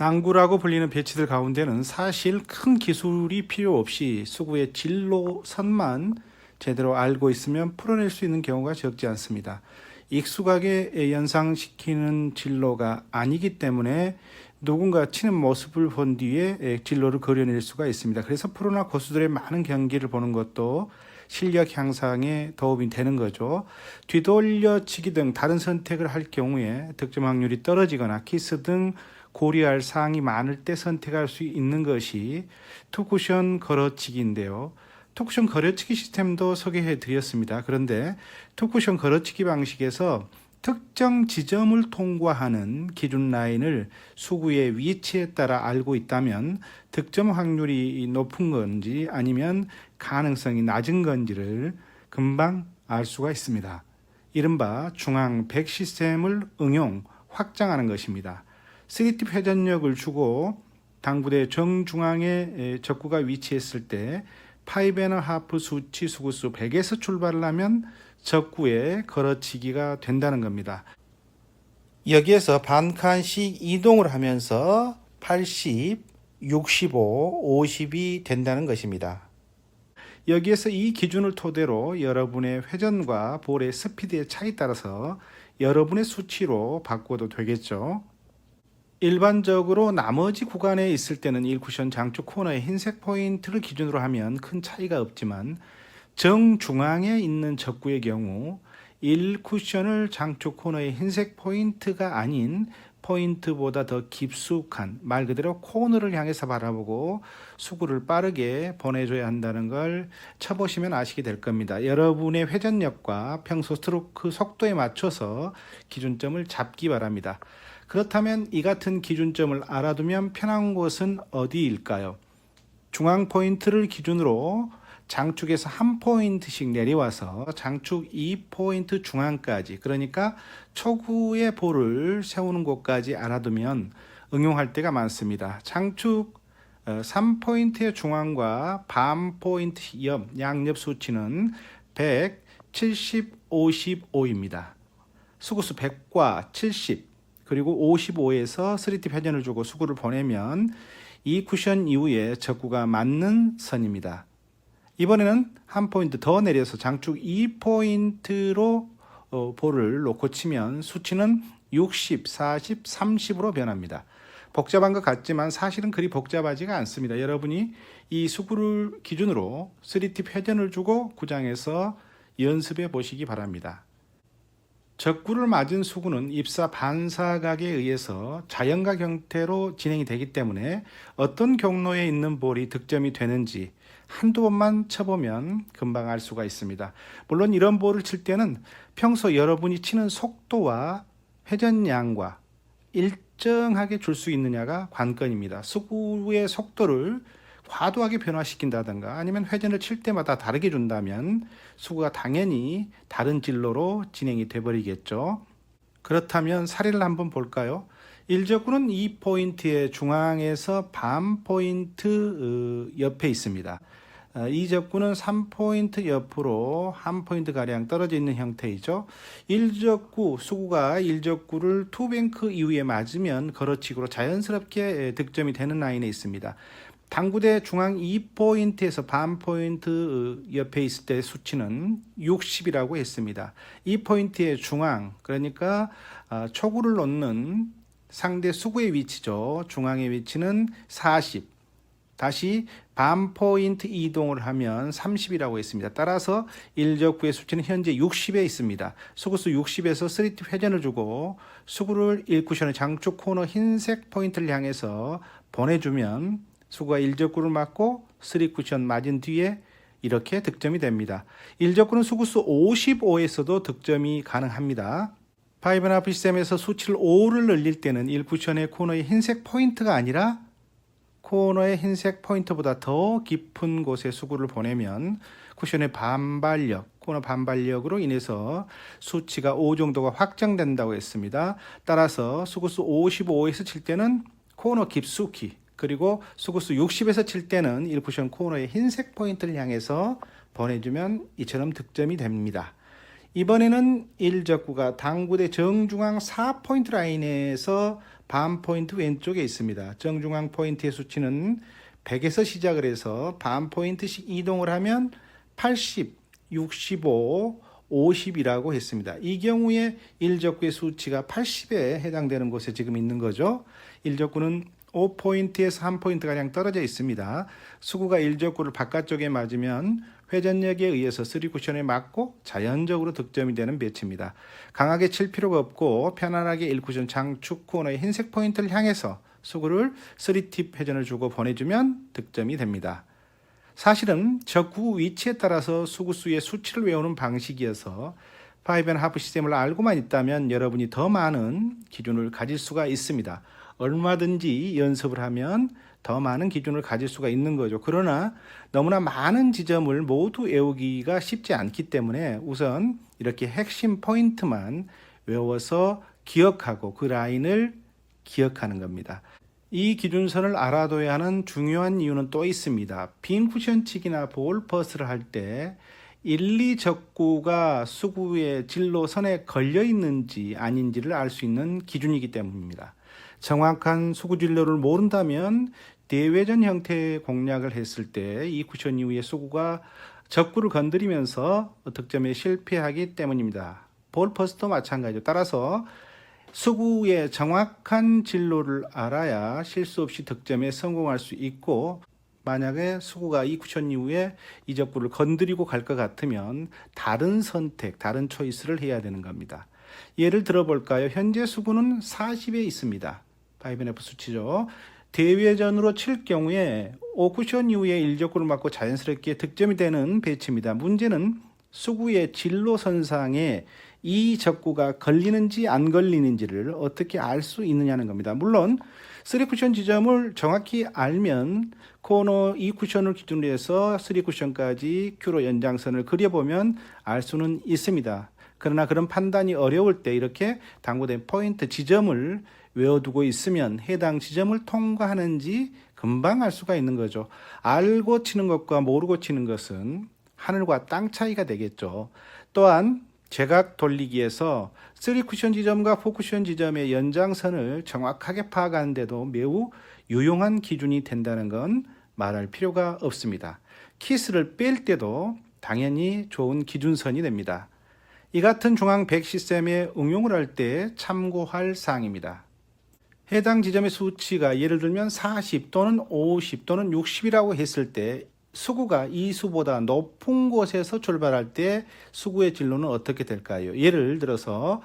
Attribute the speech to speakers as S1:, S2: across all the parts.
S1: 당구라고 불리는 배치들 가운데는 사실 큰 기술이 필요 없이 수구의 진로선만 제대로 알고 있으면 풀어낼 수 있는 경우가 적지 않습니다. 익숙하게 연상시키는 진로가 아니기 때문에 누군가 치는 모습을 본 뒤에 진로를 그려낼 수가 있습니다. 그래서 프로나 고수들의 많은 경기를 보는 것도 실력 향상에 도움이 되는 거죠. 뒤돌려치기 등 다른 선택을 할 경우에 득점 확률이 떨어지거나 키스 등 고려할 사항이 많을 때 선택할 수 있는 것이 투쿠션 걸어치기인데요. 투쿠션 걸어치기 시스템도 소개해 드렸습니다. 그런데 투쿠션 걸어치기 방식에서 특정 지점을 통과하는 기준 라인을 수구의 위치에 따라 알고 있다면 득점 확률이 높은 건지 아니면 가능성이 낮은 건지를 금방 알 수가 있습니다. 이른바 중앙 100 시스템을 응용, 확장하는 것입니다. 3D 회전력을 주고 당구대 정중앙에 적구가 위치했을 때 파이베너 하프 수치 수구수 100에서 출발을 하면 적구에 걸어치기가 된다는 겁니다. 여기에서 반 칸씩 이동을 하면서 80, 65, 50이 된다는 것입니다. 여기에서 이 기준을 토대로 여러분의 회전과 볼의 스피드의 차이 따라서 여러분의 수치로 바꿔도 되겠죠. 일반적으로 나머지 구간에 있을 때는 1쿠션 장축 코너의 흰색 포인트를 기준으로 하면 큰 차이가 없지만 정중앙에 있는 적구의 경우 1쿠션을 장축 코너의 흰색 포인트가 아닌 포인트보다 더 깊숙한 말 그대로 코너를 향해서 바라보고 수구를 빠르게 보내줘야 한다는 걸 쳐보시면 아시게 될 겁니다. 여러분의 회전력과 평소 스트로크 속도에 맞춰서 기준점을 잡기 바랍니다. 그렇다면 이 같은 기준점을 알아두면 편한 곳은 어디일까요? 중앙 포인트를 기준으로 장축에서 한 포인트씩 내려와서 장축 2포인트 중앙까지 그러니까 초구의 볼을 세우는 곳까지 알아두면 응용할 때가 많습니다. 장축 3포인트의 중앙과 반 포인트 옆 양옆 수치는 100, 70, 55입니다. 수구수 100과 70 그리고 55에서 3T 회전을 주고 수구를 보내면 이 쿠션 이후에 적구가 맞는 선입니다. 이번에는 한 포인트 더 내려서 장축 2포인트로 어, 볼을 놓고 치면 수치는 60, 40, 30으로 변합니다. 복잡한 것 같지만 사실은 그리 복잡하지가 않습니다. 여러분이 이 수구를 기준으로 3T 회전을 주고 구장에서 연습해 보시기 바랍니다. 적구를 맞은 수구는 입사 반사각에 의해서 자연각 형태로 진행이 되기 때문에 어떤 경로에 있는 볼이 득점이 되는지 한두 번만 쳐보면 금방 알 수가 있습니다. 물론 이런 볼을 칠 때는 평소 여러분이 치는 속도와 회전량과 일정하게 줄 수 있느냐가 관건입니다. 수구의 속도를 과도하게 변화시킨다든가 아니면 회전을 칠 때마다 다르게 준다면 수구가 당연히 다른 진로로 진행이 돼버리겠죠. 그렇다면 사례를 한번 볼까요? 1적구는 2포인트의 중앙에서 반 포인트 어, 옆에 있습니다. 어, 이 적구는 3포인트 옆으로 한 포인트 가량 떨어져 있는 형태이죠. 1적구 수구가 1적구를 투뱅크 이후에 맞으면 걸어치기로 자연스럽게 득점이 되는 라인에 있습니다. 당구대 중앙 2포인트에서 반 포인트 옆에 있을 때 수치는 60이라고 했습니다. 2포인트의 중앙 그러니까 아, 초구를 놓는 상대 수구의 위치죠. 중앙의 위치는 40. 다시 반 포인트 이동을 하면 30이라고 했습니다. 따라서 1적구의 수치는 현재 60에 있습니다. 수구수 60에서 3티 회전을 주고 수구를 1쿠션의 장축 코너 흰색 포인트를 향해서 보내주면 수구가 1적구를 맞고 3쿠션 맞은 뒤에 이렇게 득점이 됩니다. 1적구는 수구수 55에서도 득점이 가능합니다. 파이브나프 시스템에서 수치를 5를 늘릴 때는 1쿠션의 코너의 흰색 포인트가 아니라 코너의 흰색 포인트보다 더 깊은 곳에 수구를 보내면 쿠션의 반발력, 코너 반발력으로 인해서 수치가 5 정도가 확장된다고 했습니다. 따라서 수구수 55에서 칠 때는 코너 깊숙이 그리고 수구수 60에서 칠 때는 1쿠션 코너의 흰색 포인트를 향해서 보내주면 이처럼 득점이 됩니다. 이번에는 1적구가 당구대 정중앙 4포인트 라인에서 밤 포인트 왼쪽에 있습니다. 정중앙 포인트의 수치는 100에서 시작을 해서 밤 포인트씩 이동을 하면 80, 65, 50이라고 했습니다. 이 경우에 일적구의 수치가 80에 해당되는 곳에 지금 있는 거죠. 일적구는 5포인트에서 1포인트가량 떨어져 있습니다. 수구가 일적구를 바깥쪽에 맞으면 회전력에 의해서 3쿠션에 맞고 자연적으로 득점이 되는 배치입니다. 강하게 칠 필요가 없고 편안하게 1쿠션 장축 코너의 흰색 포인트를 향해서 수구를 3팁 회전을 주고 보내주면 득점이 됩니다. 사실은 적구 위치에 따라서 수구수의 수치를 외우는 방식이어서 파이브 앤 하프 시스템을 알고만 있다면 여러분이 더 많은 기준을 가질 수가 있습니다. 얼마든지 연습을 하면 더 많은 기준을 가질 수가 있는 거죠. 그러나 너무나 많은 지점을 모두 외우기가 쉽지 않기 때문에 우선 이렇게 핵심 포인트만 외워서 기억하고 그 라인을 기억하는 겁니다. 이 기준선을 알아둬야 하는 중요한 이유는 또 있습니다. 빈 쿠션 치기나 볼 퍼스를 할 때 1, 2 적구가 수구의 진로 선에 걸려 있는지 아닌지를 알 수 있는 기준이기 때문입니다. 정확한 수구 진로를 모른다면 대회전 형태의 공략을 했을 때 이 쿠션 이후에 수구가 적구를 건드리면서 득점에 실패하기 때문입니다. 볼 퍼스도 마찬가지죠. 따라서 수구의 정확한 진로를 알아야 실수 없이 득점에 성공할 수 있고 만약에 수구가 이 쿠션 이후에 이 적구를 건드리고 갈 것 같으면 다른 선택, 다른 초이스를 해야 되는 겁니다. 예를 들어 볼까요? 현재 수구는 40에 있습니다. 5F 수치죠. 대회전으로 칠 경우에 5쿠션 이후에 1적구를 맞고 자연스럽게 득점이 되는 배치입니다. 문제는 수구의 진로 선상에 이 적구가 걸리는지 안 걸리는지를 어떻게 알 수 있느냐는 겁니다. 물론 3쿠션 지점을 정확히 알면 코너 2쿠션을 기준으로 해서 3쿠션까지 큐로 연장선을 그려보면 알 수는 있습니다. 그러나 그런 판단이 어려울 때 이렇게 당구된 포인트 지점을 외워두고 있으면 해당 지점을 통과하는지 금방 알 수가 있는 거죠. 알고 치는 것과 모르고 치는 것은 하늘과 땅 차이가 되겠죠. 또한 제각 돌리기에서 3쿠션 지점과 4쿠션 지점의 연장선을 정확하게 파악하는데도 매우 유용한 기준이 된다는 건 말할 필요가 없습니다. 키스를 뺄 때도 당연히 좋은 기준선이 됩니다. 이 같은 중앙 100 시스템에 응용을 할 때 참고할 사항입니다. 해당 지점의 수치가 예를 들면 40 또는 50 또는 60이라고 했을 때 수구가 이 수보다 높은 곳에서 출발할 때 수구의 진로는 어떻게 될까요? 예를 들어서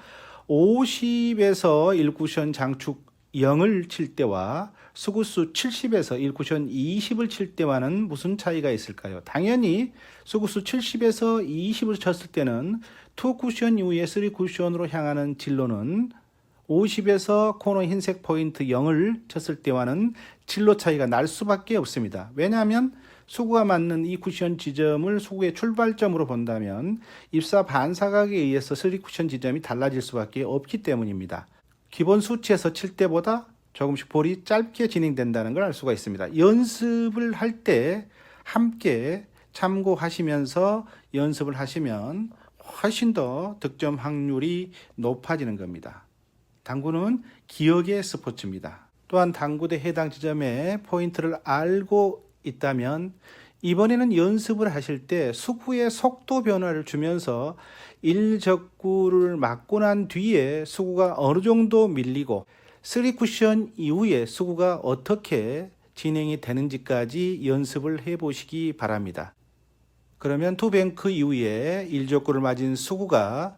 S1: 50에서 1쿠션 장축 0을 칠 때와 수구수 70에서 1쿠션 20을 칠 때와는 무슨 차이가 있을까요? 당연히 수구수 70에서 20을 쳤을 때는 2쿠션 이후에 3쿠션으로 향하는 진로는 50에서 코너 흰색 포인트 0을 쳤을 때와는 진로 차이가 날 수밖에 없습니다. 왜냐하면 수구가 맞는 이 쿠션 지점을 수구의 출발점으로 본다면 입사 반사각에 의해서 3 쿠션 지점이 달라질 수밖에 없기 때문입니다. 기본 수치에서 칠 때보다 조금씩 볼이 짧게 진행된다는 걸 알 수가 있습니다. 연습을 할 때 함께 참고하시면서 연습을 하시면 훨씬 더 득점 확률이 높아지는 겁니다. 당구는 기억의 스포츠입니다. 또한 당구대 해당 지점에 포인트를 알고 있다면 이번에는 연습을 하실 때 수구의 속도 변화를 주면서 1적구를 맞고 난 뒤에 수구가 어느 정도 밀리고 3쿠션 이후에 수구가 어떻게 진행이 되는지까지 연습을 해 보시기 바랍니다. 그러면 투뱅크 이후에 1적구를 맞은 수구가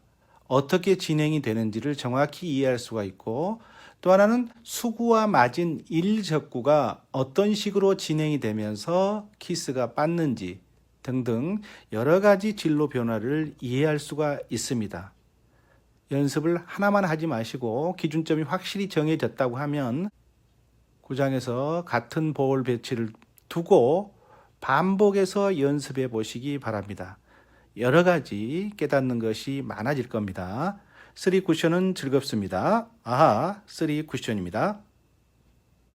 S1: 어떻게 진행이 되는지를 정확히 이해할 수가 있고 또 하나는 수구와 맞은 일적구가 어떤 식으로 진행이 되면서 키스가 빠는지 등등 여러 가지 진로 변화를 이해할 수가 있습니다. 연습을 하나만 하지 마시고 기준점이 확실히 정해졌다고 하면 구장에서 같은 볼 배치를 두고 반복해서 연습해 보시기 바랍니다. 여러 가지 깨닫는 것이 많아질 겁니다. 3 쿠션은 즐겁습니다. 아하, 3 쿠션입니다.